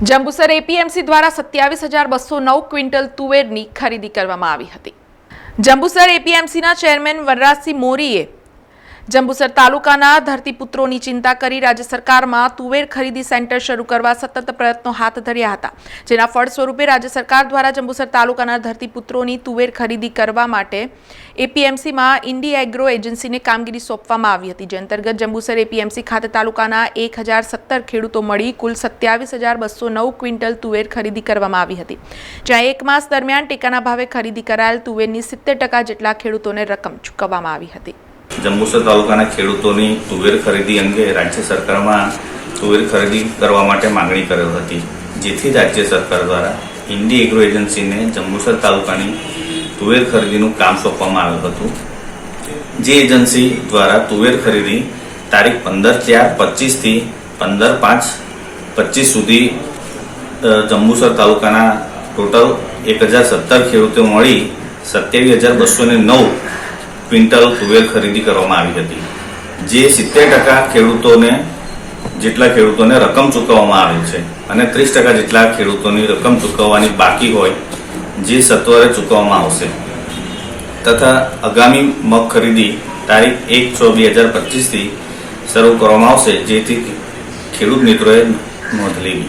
Jambusar APMC દ્વારા સત્યાવીસ હજાર બસો નવ ક્વિન્ટલ તુવેરની ખરીદી કરવામાં આવી હતી. જંબુસર એપીએમસીના ચેરમેન વનરાજસિંહ મોરીએ જંબુસર તાલુકાના ધરતીપુત્રોની ચિંતા કરી રાજ્ય સરકારમાં તુવેર ખરીદી સેન્ટર શરૂ કરવા સતત પ્રયત્નો હાથ ધર્યા હતા. જેના ફળ સ્વરૂપે રાજ્ય સરકાર દ્વારા જંબુસર તાલુકાના ધરતીપુત્રોની તુવેર ખરીદી કરવા માટે એપીએમસીમાં ઇન્ડી એગ્રો એજન્સીને કામગીરી સોંપવામાં આવી હતી. જે અંતર્ગત જંબુસર એપીએમસી ખાતે તાલુકાના એક હજાર સત્તર ખેડૂતો મળી કુલ સત્યાવીસ હજાર બસો નવ ક્વિન્ટલ તુવેર ખરીદી કરવામાં આવી હતી. જ્યાં એક માસ દરમિયાન ટેકાના ભાવે ખરીદી કરાયેલ તુવેરની સિત્તેર ટકા જેટલા ખેડૂતોને રકમ ચૂકવવામાં આવી હતી. જંબુસર તાલુકાના ખેડૂતોની તુવેર ખરીદી અંગે રાજ્ય સરકારમાં તુવેર ખરીદી કરવા માટે માંગણી કરેલ હતી, જેથી રાજ્ય સરકાર દ્વારા ઇન્ડી એગ્રો એજન્સીને જંબુસર તાલુકાની તુવેર ખરીદીનું કામ સોંપવામાં આવ્યું હતું. જે એજન્સી દ્વારા તુવેર ખરીદી તારીખ પંદર ચાર પચીસથી પંદર પાંચ પચીસ સુધી જંબુસર તાલુકાના ટોટલ એક હજાર સત્તર ખેડૂતો મળી સત્યાવીસ હજાર બસો ને નવ ક્વિન્ટલ તુવેર ખરીદી કરવામાં આવી હતી. જે સિત્તેર ટકા ખેડૂતોને, જેટલા ખેડૂતોને રકમ ચૂકવવામાં આવેલ છે અને ત્રીસ ટકા જેટલા ખેડૂતોની રકમ ચૂકવવાની બાકી હોય, જે સત્વરે ચૂકવવામાં આવશે. તથા આગામી મગ ખરીદી તારીખ એક છ બે હજાર પચીસથી શરૂ કરવામાં આવશે, જેથી ખેડૂત મિત્રોએ નોંધ લેવી.